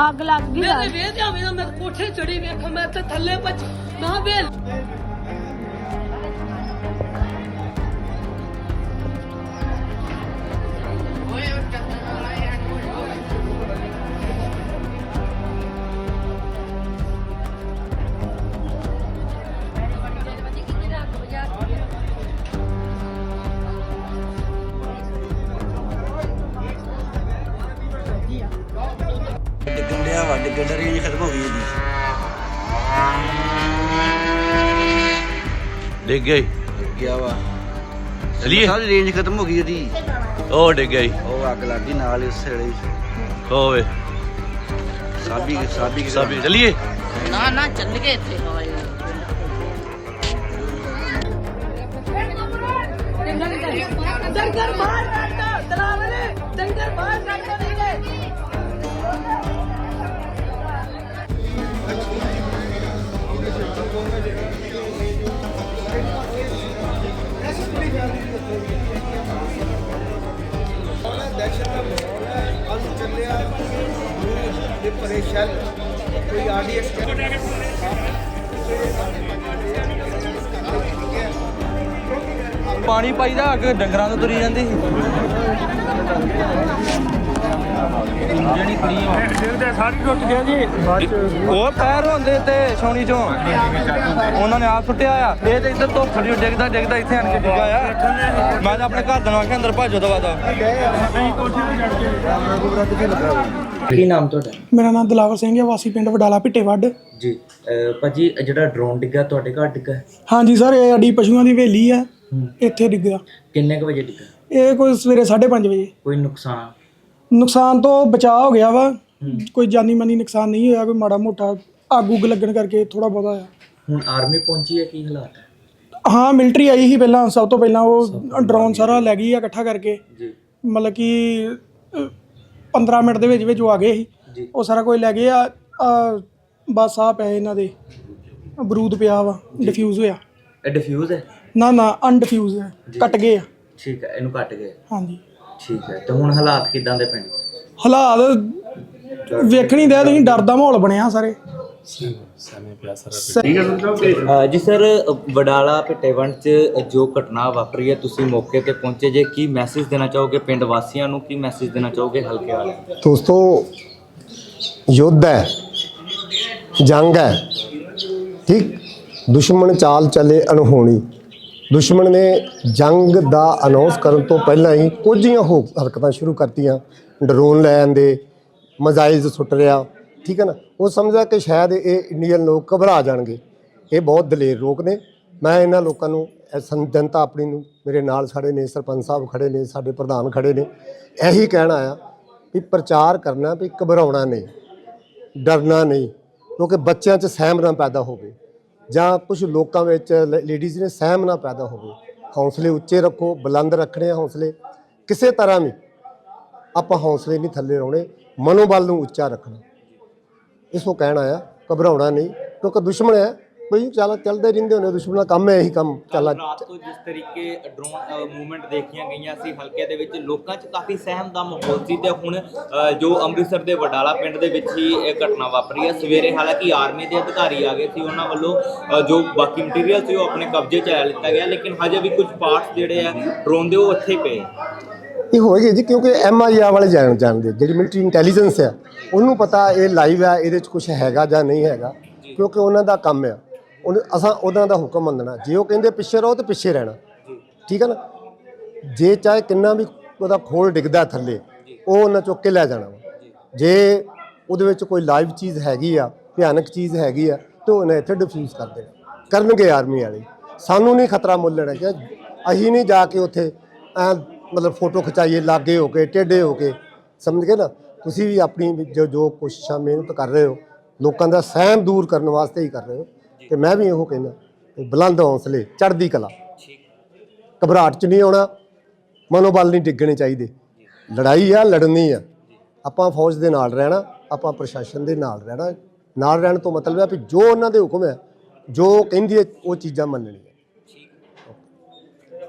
ਅੱਗ ਲੱਗ ਗਈ ਮੇਰੇ ਜਾਵੇਂ ਨਾ ਮੈਂ ਕੋਠੇ ਚੜੀ ਵੇਖ ਮੈਂ ਤੇ ਥੱਲੇ ਪਚ ਨਾ ਵੇਲ ਡਿੱਗਣ ਦਾ ਰੇਂਜ ਖਤਮ ਹੋ ਗਈ ਇਹਦੀ ਡਿੱਗ ਗਈ। ਗਿਆ ਵਾ। ਚਲੀਏ। ਸਾਰੀ ਰੇਂਜ ਖਤਮ ਹੋ ਗਈ ਇਹਦੀ ਉਹ ਡਿੱਗ ਗਈ। ਉਹ ਅੱਗ ਲੱਗ ਗਈ ਨਾਲ ਹੀ ਉਸੇ ਵੇਲੇ। ਹੋਵੇ ਸਾਬੀ ਸਾਬੀ ਕੀ ਸਭ ਚਲੀਏ। ਨਾ ਨਾ ਚੱਲ ਗਏ ਇੱਥੇ। ਹਵਾਈ ਡੰਗਰ ਬਾਹਰ ਕੱਢ ਦਲਾਵਲੇ ਡੰਗਰ ਬਾਹਰ ਕੱਢ ਨਹੀਂ ਤੇ ਪਰੇਸ਼ਾਨ ਕੋਈ ਆਡੀਅנס ਪਾਣੀ ਪਾਈਦਾ ਅੱਗ ਡੰਗਰਾਂ ਤੋਂ ਤੁਰੀ ਜਾਂਦੀ ਸੀ। ਜਿਹੜੀ ਕੁੜੀ ਉਹ ਪੈਰ ਹੁੰਦੇ ਤੇ ਛਾਉਣੀ ਚੋਂ। ਉਹਨਾਂ ਨੇ ਆਪ ਸੁੱਟਿਆ ਆ। ਇਹ ਤੇ ਇੱਧਰ ਤੋਂ ਖੜੀ ਡਿੱਗਦਾ ਡਿੱਗਦਾ ਇੱਥੇ ਆਣ ਕੇ ਡਿੱਗਾ ਆ। ਮੈਂ ਤਾਂ ਆਪਣੇ ਘਰ ਦੇ ਨਾਲ ਆਖਿਆ ਅੰਦਰ ਭੱਜੋ ਦਵਾ ਦਾ ਕੀ। ਨਾਮ ਤੁਹਾਡਾ? ਮੇਰਾ ਨਾਮ ਦਲਾਵਰ ਸਿੰਘ ਹੈ ਵਾਸੀ ਪਿੰਡ ਵਡਾਲਾ ਭਿੱਟੇਵੱਡ ਜੀ ਅਹ ਭਾਜੀ ਇਹ ਜਿਹੜਾ ਡਰੋਨ ਡਿੱਗਾ ਤੁਹਾਡੇ ਘਰ ਡਿੱਗਾ ਹੈ? ਹਾਂਜੀ ਸਰ ਇਹ ਸਾਡੀ ਪਸ਼ੂਆਂ ਦੀ ਹਵੇਲੀ ਹੈ ਇੱਥੇ ਡਿੱਗਿਆ। ਕਿੰਨੇ ਕੁ ਵਜੇ ਡਿੱਗਾ ਇਹ ਕੋਈ ਸਵੇਰੇ 5:30 ਵਜੇ। ਕੋਈ ਨੁਕਸਾਨ? ਨੁਕਸਾਨ ਤੋਂ ਬਚਾਅ ਹੋ ਗਿਆ ਵਾ। ਕੋਈ ਜਾਨੀ ਮਾਨੀ ਨੁਕਸਾਨ ਨਹੀਂ ਹੋਇਆ ਕੋਈ ਮਾੜਾ ਮੋਟਾ ਅੱਗ ਉੱਗ ਲੱਗਣ ਕਰਕੇ ਥੋੜਾ ਬਹੁਤਾ ਹੋਇਆ। ਹੁਣ ਆਰਮੀ ਪਹੁੰਚੀ ਹੈ ਕੀ ਹਾਲਾਤ ਹੈ? ਹਾਂ ਮਿਲਟਰੀ ਆਈ ਸੀ ਪਹਿਲਾਂ ਸਭ ਤੋਂ ਪਹਿਲਾਂ ਉਹ ਡਰੋਨ ਸਾਰਾ ਲੈ ਗਈ ਆ ਇਕੱਠਾ ਕਰਕੇ। ਜੀ। ਮਤਲਬ ਕਿ ਅਹ, 15 ਮਿੰਟ ਦੇ ਵਿੱਚ ਵਿੱਚ ਉਹ ਆ ਗਏ ਸੀ। ਉਹ ਸਾਰਾ ਕੁਝ ਲੈ ਗਏ ਆ। ਬਸ ਆ ਪਏ ਇਹਨਾਂ ਦੇ। ਬਰੂਦ ਪਿਆ ਵਾ ਡਿਫਿਊਜ਼ ਹੋਇਆ। ਇਹ ਡਿਫਿਊਜ਼ ਹੈ? ਨਾ ਨਾ ਅਨਡਿਫਿਊਜ਼ ਹੈ। ਕੱਟ ਗਏ ਆ। ਠੀਕ ਹੈ ਇਹਨੂੰ ਕੱਟ ਗਏ। ਹਾਂਜੀ। ਠੀਕ ਹੈ ਤੇ ਹੁਣ ਹਾਲਾਤ ਕਿਦਾਂ ਦੇ ਪਿੰਡ? ਹਾਲਾਤ ਵੇਖਣੀ ਦੇ ਤੁਸੀਂ ਡਰ ਦਾ ਮਾਹੌਲ ਬਣਿਆ ਸਾਰੇ। ਅਹ ਜੀ ਸਰ ਵਡਾਲਾ ਭਿੱਟੇਵੰਡ 'ਚ ਜੋ ਘਟਨਾ ਵਾਪਰੀ ਹੈ ਤੁਸੀਂ ਮੌਕੇ ਤੇ ਪਹੁੰਚੇ ਜੇ ਕੀ ਮੈਸੇਜ ਦੇਣਾ ਚਾਹੋਗੇ ਪਿੰਡ ਵਾਸੀਆਂ ਨੂੰ? ਕੀ ਮੈਸੇਜ ਦੇਣਾ ਚਾਹੋਗੇ ਹਲਕੇ ਵਾਲੇ ਦੋਸਤੋ ਯੁੱਧ ਹੈ ਜੰਗ ਹੈ ਠੀਕ? ਦੁਸ਼ਮਣ ਚਾਲ ਚੱਲੇ ਅਣਹੋਣੀ। ਦੁਸ਼ਮਣ ਨੇ ਜੰਗ ਦਾ ਅਨਾਉਂਸ ਕਰਨ ਤੋਂ ਪਹਿਲਾਂ ਹੀ ਕੁਝ ਹੀ ਹੋ ਹਰਕਤਾਂ ਸ਼ੁਰੂ ਕਰਤੀਆਂ। ਡਰੋਨ ਲੈ ਆਂਦੇ ਮਜ਼ਾਈਲਸ ਸੁੱਟ ਰਿਆ ਠੀਕ ਹੈ ਨਾ? ਉਹ ਸਮਝਦਾ ਕਿ ਸ਼ਾਇਦ ਇਹ ਇੰਡੀਅਨ ਲੋਕ ਘਬਰਾ ਜਾਣਗੇ। ਇਹ ਬਹੁਤ ਦਲੇਰ ਲੋਕ ਨੇ। ਮੈਂ ਇਹਨਾਂ ਲੋਕਾਂ ਨੂੰ, ਇਹ ਸੰ- ਜਨਤਾ ਆਪਣੀ ਨੂੰ, ਮੇਰੇ ਨਾਲ ਸਾਡੇ ਨੇ ਸਰਪੰਚ ਸਾਹਿਬ ਖੜੇ ਨੇ, ਸਾਡੇ ਪ੍ਰਧਾਨ ਖੜੇ ਨੇ, ਇਹੀ ਕਹਿਣਾ ਆ ਵੀ ਪ੍ਰਚਾਰ ਕਰਨਾ, ਵੀ ਘਬਰਾਉਣਾ ਨਹੀਂ, ਡਰਨਾ ਨਹੀਂ, ਕਿਉਂਕਿ ਬੱਚਿਆਂ 'ਚ ਸਹਿਮ ਨਾ ਪੈਦਾ ਹੋਵੇ ਜਾਂ ਕੁਝ ਲੋਕਾਂ ਵਿੱਚ ਲੇਡੀਜ਼ ਨੇ ਸਹਿਮ ਨਾ ਪੈਦਾ ਹੋਵੇ। ਹੌਸਲੇ ਉੱਚੇ ਰੱਖੋ, ਬੁਲੰਦ ਰੱਖਣੇ ਆ ਹੌਸਲੇ। ਕਿਸੇ ਤਰ੍ਹਾਂ ਵੀ ਆਪਾਂ ਹੌਸਲੇ ਨਹੀਂ ਥੱਲੇ ਲਾਉਣੇ, ਮਨੋਬਲ ਨੂੰ ਉੱਚਾ ਰੱਖਣਾ। ਇਸ ਨੂੰ ਕਹਿਣਾ ਆ ਘਬਰਾਉਣਾ ਨਹੀਂ ਕਿਉਂਕਿ ਦੁਸ਼ਮਣ ਹੈ। ਕੋਈ ਚੱਲ ਚੱਲਦੇ ਰਹਿੰਦੇ ਹੁੰਦੇ ਦੁਸ਼ਮਣ ਕੰਮ ਹੈ ਇਹੀ ਕੰਮ। ਚੱਲ ਰਾਤ ਤੋਂ ਜਿਸ ਤਰੀਕੇ ਡਰੋਨ ਮੂਵਮੈਂਟ ਦੇਖੀਆਂ ਗਈਆਂ ਸੀ ਹਲਕੇ ਦੇ ਵਿੱਚ ਲੋਕਾਂ 'ਚ ਕਾਫੀ ਸਹਿਮ ਦਾ ਮਾਹੌਲ ਸੀ ਤੇ ਹੁਣ ਅ, ਜੋ ਅੰਮ੍ਰਿਤਸਰ ਦੇ ਵਡਾਲਾ ਪਿੰਡ ਦੇ ਵਿੱਚ ਹੀ ਇਹ ਘਟਨਾ ਵਾਪਰੀ ਹੈ। ਸਵੇਰੇ ਹਾਲਾਂਕਿ ਆਰਮੀ ਦੇ ਅਧਿਕਾਰੀ ਆ ਗਏ ਸੀ ਉਹਨਾਂ ਵੱਲੋਂ ਅ, ਜੋ ਬਾਕੀ ਮਟੀਰੀਅਲ ਸੀ ਉਹ ਆਪਣੇ ਕਬਜ਼ੇ 'ਚ ਲੈ ਲਿੱਤਾ ਗਿਆ ਲੇਕਿਨ ਹਜੇ ਵੀ ਕੁਝ ਪਾਰਟਸ ਜਿਹੜੇ ਆ ਡਰੋਨ ਦੇ ਉਹ ਇੱਥੇ ਹੀ ਪਏ। ਇਹ ਹੋਏਗੀ ਜੀ ਕਿਉਂਕਿ ਐਮਆਈਆ ਵਾਲੇ ਜਾਣ ਜਾਣਦੇ ਜਿਹੜੀ ਮਿਲਟਰੀ ਇੰਟੈਲੀਜੈਂਸ ਆ, ਉਹਨੂੰ ਪਤਾ ਇਹ ਲਾਈਵ ਹੈ ਇਹਦੇ 'ਚ ਕੁਝ ਹੈਗਾ ਜਾਂ ਨਹੀਂ ਹੈਗਾ, ਕਿਉਂਕਿ ਉਹਨਾਂ ਦਾ ਕੰਮ ਆ। ਉਹਨੇ ਅਸਾਂ ਉਹਨਾਂ ਦਾ ਹੁਕਮ ਮੰਨਣਾ। ਜੇ ਉਹ ਕਹਿੰਦੇ ਪਿੱਛੇ ਰਹੋ ਤੇ ਪਿੱਛੇ ਰਹਿਣਾ। ਠੀਕ ਹੈ ਨਾ? ਜੇ ਚਾਹੇ ਕਿੰਨਾ ਵੀ ਉਹਦਾ ਖੋਲ ਡਿੱਗਦਾ ਥੱਲੇ, ਉਹ ਉਹਨਾਂ ਚੁੱਕ ਕੇ ਲੈ ਜਾਣਾ ਵਾ। ਜੇ ਉਹਦੇ ਵਿੱਚ ਕੋਈ ਲਾਈਵ ਚੀਜ਼ ਹੈਗੀ ਆ, ਭਿਆਨਕ ਚੀਜ਼ ਹੈਗੀ ਆ, ਤੇ ਉਹਨੇ ਇੱਥੇ ਡਿਫਿਊਜ਼ ਕਰ ਦੇਣਾ। ਕਰਨਗੇ ਆਰਮੀ ਵਾਲੇ। ਸਾਨੂੰ ਨਹੀਂ ਖਤਰਾ ਮੁੱਲ ਲੈਣਾ ਕਿ ਅਸੀਂ ਨਹੀਂ ਜਾ ਕੇ ਉੱਥੇ ਐ ਮਤਲਬ ਫੋਟੋ ਖਿਚਾਈਏ, ਲਾਗੇ ਹੋ ਕੇ, ਟੇਢੇ ਹੋ ਕੇ। ਸਮਝ ਗਏ ਨਾ? ਤੁਸੀਂ ਵੀ ਆਪਣੀ ਜੋ ਜੋ ਕੋਸ਼ਿਸ਼ਾਂ, ਮਿਹਨਤ ਕਰ ਰਹੇ ਹੋ, ਲੋਕਾਂ ਦਾ ਸਹਿਮ ਦੂਰ ਕਰਨ ਵਾਸਤੇ ਹੀ ਕਰ ਰਹੇ ਹੋ। ਤੇ ਮੈਂ ਵੀ ਇਹੋ ਕਹਿੰਦਾ ਕਿ ਬੁਲੰਦ ਹੌਸਲੇ, ਚੜ੍ਹਦੀ ਕਲਾ। ਘਬਰਾਹਟ ਚ ਨਹੀਂ ਆਉਣਾ, ਮਨੋਬਲ ਨਹੀਂ ਡਿੱਗਣੇ ਚਾਹੀਦੇ। ਲੜਾਈ ਆ, ਲੜਨੀ ਆ। ਆਪਾਂ ਫੌਜ ਦੇ ਨਾਲ ਰਹਿਣਾ, ਆਪਾਂ ਪ੍ਰਸ਼ਾਸਨ ਦੇ ਨਾਲ ਰਹਿਣਾ। ਨਾਲ ਰਹਿਣ ਤੋਂ ਮਤਲਬ ਹੈ ਵੀ ਜੋ ਉਹਨਾਂ ਦੇ ਹੁਕਮ ਹੈ, ਜੋ ਕਹਿੰਦੀ ਹੈ, ਉਹ ਚੀਜ਼ਾਂ ਮੰਨਣੀਆਂ।